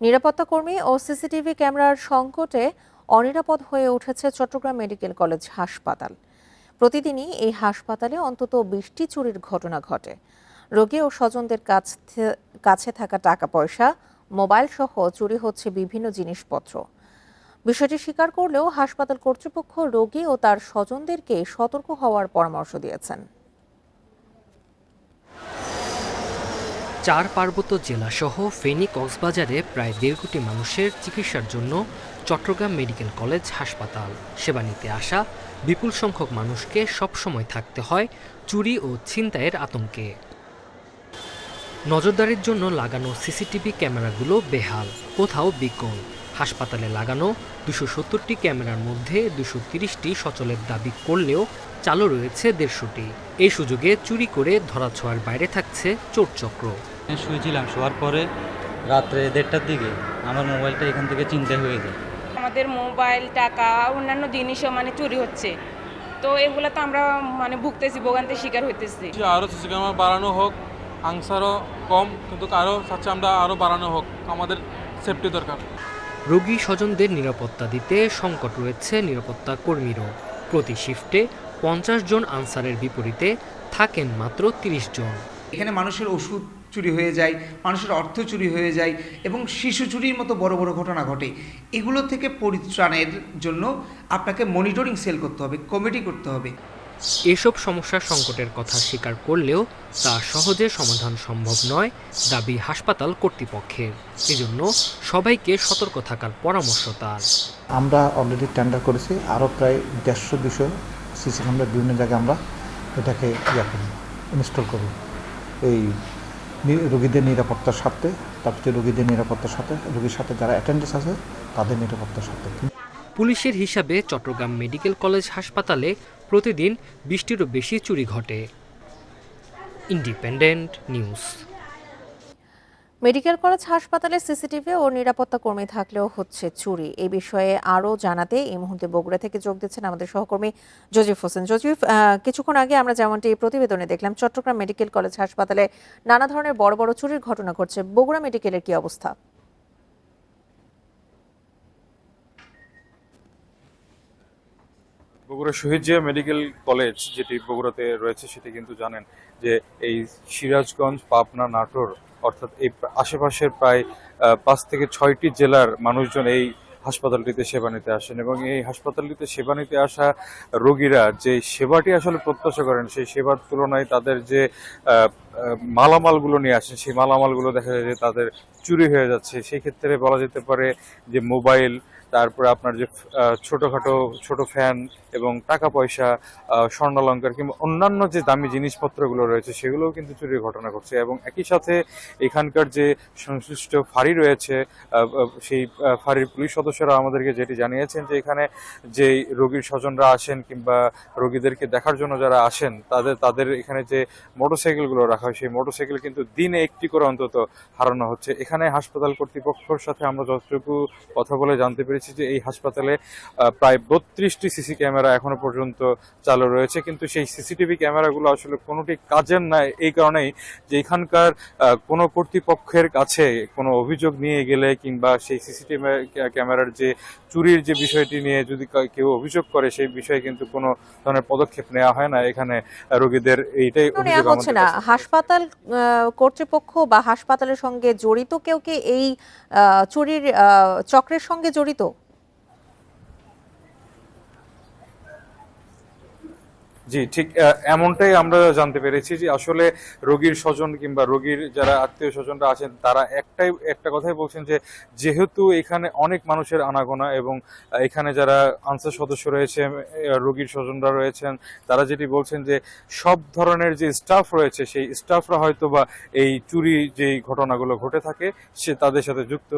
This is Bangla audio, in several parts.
নিরাপত্তা কর্মী ও সিসিটিভি ক্যামেরার সংকটে অনিরাপদ হয়ে উঠেছে চট্টগ্রাম মেডিকেল কলেজ হাসপাতাল। প্রতিদিনই এই হাসপাতালে অন্তত বিশটি চুরির ঘটনা ঘটে। রোগী ও স্বজনদের কাছে থাকা টাকা পয়সা মোবাইল সহ চুরি হচ্ছে বিভিন্ন জিনিসপত্র। বিষয়টি স্বীকার করলেও হাসপাতাল কর্তৃপক্ষ রোগী ও তার স্বজনদেরকে সতর্ক হওয়ার পরামর্শ দিয়েছেন। চার পার্বত্য জেলাসহ ফেনী কক্সবাজারে প্রায় দেড় কোটি মানুষের চিকিৎসার জন্য চট্টগ্রাম মেডিকেল কলেজ হাসপাতাল। সেবা নিতে আসা বিপুল সংখ্যক মানুষকে সবসময় থাকতে হয় চুরি ও ছিনতাইয়ের আতঙ্কে। নজরদারির জন্য লাগানো সিসিটিভি ক্যামেরাগুলো বেহাল, কোথাও বিকল। হাসপাতালে লাগানো দুশো সত্তরটি ক্যামেরার মধ্যে দুশো তিরিশটি সচলের দাবি করলেও চালু রয়েছে দেড়শোটি। এই সুযোগে চুরি করে ধরাছোঁয়ার বাইরে থাকছে চোরচক্র। শুয়েছিলাম শোয়ার পরে রাত্রে দেড়টার দিকে আমার মোবাইলটা এখান থেকে চিন্তা হয়ে যায়। আমাদের মোবাইল টাকা অন্যান্য জিনিসও মানে চুরি হচ্ছে। তো এগুলো তো আমরা মানে ভুগতেছি ভোগান্তির শিকার হইতেছি। আরও সিসি ক্যামেরা বাড়ানো হোক আংসারও কম কিন্তু আরও চাচ্ছে আমরা আরও বাড়ানো হোক। আমাদের সেফটি দরকার। রোগী স্বজনদের নিরাপত্তা দিতে সংকট রয়েছে নিরাপত্তা কর্মীরও। প্রতি শিফটে পঞ্চাশ জন আনসারের বিপরীতে থাকেন মাত্র তিরিশ জন। এখানে মানুষের ওষুধ চুরি হয়ে যায়, মানুষের অর্থ চুরি হয়ে যায় এবং শিশু চুরির মতো বড় বড় ঘটনা ঘটে। এগুলো থেকে পরিত্রাণের জন্য আপনাকে মনিটরিং সেল করতে হবে কমিটি করতে হবে। এসব সমস্যার সংকটের কথা স্বীকার করলেও তা সহজে সমাধান সম্ভব নয় দাবি হাসপাতাল কর্তৃপক্ষের। এজন্য সবাইকে সতর্ক থাকার পরামর্শ তার। আমরা অলরেডি টেন্ডার করেছি আরও প্রায় দেড়শো দুশো সিসি ক্যামেরা বিভিন্ন জায়গায় আমরা এটাকে ইয়ে করি ইনস্টল করব। এই রোগীদের নিরাপত্তার সাথে তারপরে রোগীদের নিরাপত্তার সাথে রোগীর সাথে যারা অ্যাটেন্ডেন্স আছে তাদের নিরাপত্তার সাথে পুলিশের হিসাবে চট্টগ্রাম মেডিকেল কলেজ হাসপাতালে প্রতিদিন বৃষ্টিরও বেশি চুরি ঘটে। ইন্ডিপেন্ডেন্ট নিউজ মেডিকেল কলেজ হাসপাতালে সিসিটিভি ও নিরাপত্তা কর্মী থাকলেও হচ্ছে চুরি। এই বিষয়ে আরও জানাতে এই মুহূর্তে বগুড়া থেকে যোগ দিচ্ছেন আমাদের সহকর্মী জজিফ হোসেন। জজিফ কিছুক্ষণ আগে আমরা যেমনটি এই প্রতিবেদনে দেখলাম, চট্টগ্রাম মেডিকেল কলেজ হাসপাতালে নানা ধরনের বড় বড় চুরির ঘটনা ঘটছে। বগুড়া মেডিকেলের কি অবস্থা? বগুড়া শহীদ জিয়া মেডিকেল কলেজ, যেটি বগুড়াতে রয়েছে, সেটি কিন্তু জানেন যে এই সিরাজগঞ্জ, পাবনা, নাটোর, অর্থাৎ এই আশেপাশের প্রায় পাঁচ থেকে ছয়টি জেলার মানুষজন এই হাসপাতালটিতে সেবা নিতে আসেন এবং এই হাসপাতালটিতে সেবা নিতে আসা রোগীরা যে সেবাটি আসলে প্রত্যাশা করেন, সেই সেবার তুলনায় তাদের যে মালামালগুলো নিয়ে আসেন। সেই মালামালগুলো দেখা যায় যে তাদের চুরি হয়ে যাচ্ছে। সেই ক্ষেত্রে বলা যেতে পারে যে মোবাইল, তারপরে আপনার যে ছোটখাটো, ছোট ফ্যান এবং টাকা পয়সা স্বর্ণালঙ্কার কিংবা অন্যান্য যে দামি জিনিসপত্রগুলো রয়েছে, সেগুলোও কিন্তু চুরির ঘটনা ঘটছে। এবং একই সাথে এখানকার যে সংশ্লিষ্ট ফাঁড়ি রয়েছে সেই ফাঁড়ির পুলিশ সদস্যরা আমাদেরকে যেটি জানিয়েছেন যে এখানে যে রোগীর স্বজনরা আসেন কিংবা রোগীদেরকে দেখার জন্য যারা আসেন, তাদের তাদের এখানে যে মোটরসাইকেলগুলো রাখা হয় সেই মোটরসাইকেল কিন্তু দিনে একটি করে অন্তত হারানো হচ্ছে। এখানে হাসপাতাল কর্তৃপক্ষের সাথে আমরা যতটুকু কথা বলে জানতে পেরেছি যে এই হাসপাতালে প্রায় বত্রিশটি সিসি ক্যামেরা এখনও পর্যন্ত চালু রয়েছে। কিন্তু সেই সিসিটিভি ক্যামেরাগুলো আসলে কোনোটি কাজের না এই কারণেই যে এখানকার কোনো কর্তৃপক্ষের কাছে কোনো অভিযোগ নিয়ে গেলে কিংবা সেই সিসিটিভি ক্যামেরার যে চুরির যে বিষয়টি নিয়ে যদি কেউ অভিযোগ করে সেই বিষয়ে কিন্তু কোনো ধরনের পদক্ষেপ নেওয়া হয় না। এখানে রোগীদের এইটাই অভিযোগ হচ্ছে আমাদের। হাসপাতাল কর্তৃপক্ষ বা হাসপাতালের সঙ্গে জড়িত কেউ কি এই চুরির চক্রের সঙ্গে জড়িত? জি, ঠিক এমনটাই আমরা জানতে পেরেছি যে আসলে রোগীর স্বজন কিংবা রোগীর যারা আত্মীয় স্বজনরা আছেন, তারা একটাই, একটা কথাই বলছেন যে যেহেতু এখানে অনেক মানুষের আনাগোনা এবং এখানে যারা আনসার সদস্য রয়েছে রোগীর স্বজনরা রয়েছেন, তারা যেটি বলছেন যে সব ধরনের যে স্টাফ রয়েছে, সেই স্টাফরা হয়তো বা এই চুরি যেই ঘটনাগুলো ঘটে থাকে, সে তাদের সাথে যুক্ত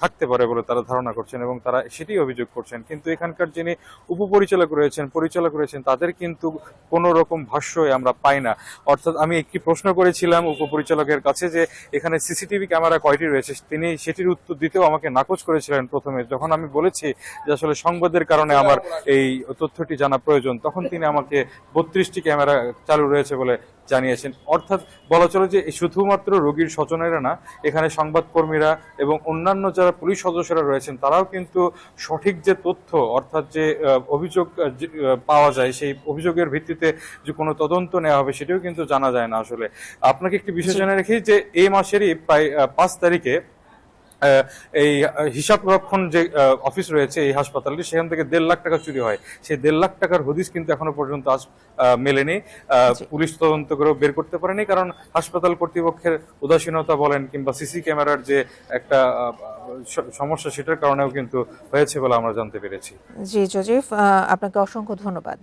থাকতে পারে বলে তারা ধারণা করছেন এবং তারা সেটি অভিযোগ করছেন। কিন্তু এখানকার যিনি উপপরিচালক রয়েছেন, পরিচালক রয়েছেন, তাদের কিন্তু কোনো রকম ভাষ্যই আমরা পাই না। অর্থাৎ আমি একটি প্রশ্ন করেছিলাম উপপরিচালকের কাছে যে এখানে সিসিটিভি ক্যামেরা কয়টি রয়েছে? তিনি সেটির উত্তর দিতেও আমাকে নাকচ করেছিলেন প্রথমে। যখন আমি বলেছি যে আসলে সংবাদের কারণে আমার এই তথ্যটি জানা প্রয়োজন, তখন তিনি আমাকে বত্রিশটি ক্যামেরা চালু রয়েছে বলে জানিয়েছেন অর্থাৎ বলা চলে যে শুধুমাত্র রোগীর স্বজনেরা না এখানে সংবাদকর্মীরা এবং অন্যান্য যারা পুলিশ সদস্যরা রয়েছেন তারাও কিন্তু সঠিক যে তথ্য অর্থাৎ যে অভিযোগ পাওয়া যায় সেই অভিযোগের ভিত্তিতে যে কোনো তদন্ত নেওয়া হবে সেটিও কিন্তু জানা যায় না আসলে আপনাকে একটি বিষয় জি। জানিয়ে যে এই মাসেরই প্রায় পাঁচ তারিখে এই হিসাব রক্ষণ যে অফিস রয়েছে এই হাসপাতালটি সেখান থেকে দেড় লাখ টাকা চুরি হয়। সেই দেড় লাখ টাকার হদিস কিন্তু এখনও পর্যন্ত আজ মেলেনি। পুলিশ তদন্ত করেও বের করতে পারেনি কারণ হাসপাতাল কর্তৃপক্ষের উদাসীনতা বলেন কিংবা সিসি ক্যামেরার যে একটা সমস্যা সেটার কারণেও কিন্তু হয়েছে বলে আমরা জানতে পেরেছি। জি জজিফ আপনাকে অসংখ্য ধন্যবাদ।